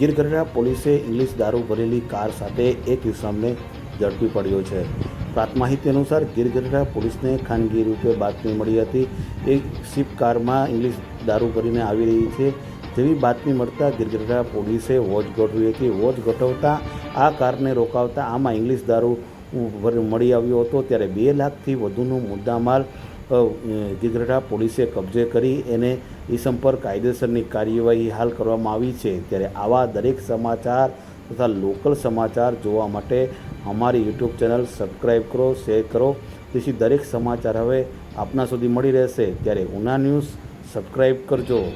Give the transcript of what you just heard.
ગીરગઢડા પોલીસે ઇંગ્લિશ દારૂ ભરેલી કાર સાથે એક ઇસમને ઝડપી પડ્યો છે. પ્રાપ્ત માહિતી અનુસાર ગીરગઢડા પોલીસને ખાનગી રૂપે બાતમી મળી હતી એક શિપ કારમાં ઇંગ્લિશ દારૂ ભરીને આવી રહી છે. જેવી બાતમી મળતા ગીરગઢડા પોલીસે વોચ ગોઠવી હતી. વોચ ગોઠવતા આ કારને રોકાવતા આમાં ઇંગ્લિશ દારૂ મળી આવ્યો હતો. ત્યારે બે લાખથી વધુનો મુદ્દામાલ અ, પોલીસે કબજે કરી એને ઈસમ પર કાયદેસરની કાર્યવાહી હાલ કરવામાં આવી છે. ત્યારે આવા દરેક સમાચાર તથા લોકલ સમાચાર જોવા માટે અમારી યુટ્યુબ ચેનલ સબસ્ક્રાઈબ કરો શેર કરો. તેથી દરેક સમાચાર હવે આપના સુધી મળી રહેશે. ત્યારે ઉના ન્યૂઝ સબસ્ક્રાઈબ કરજો.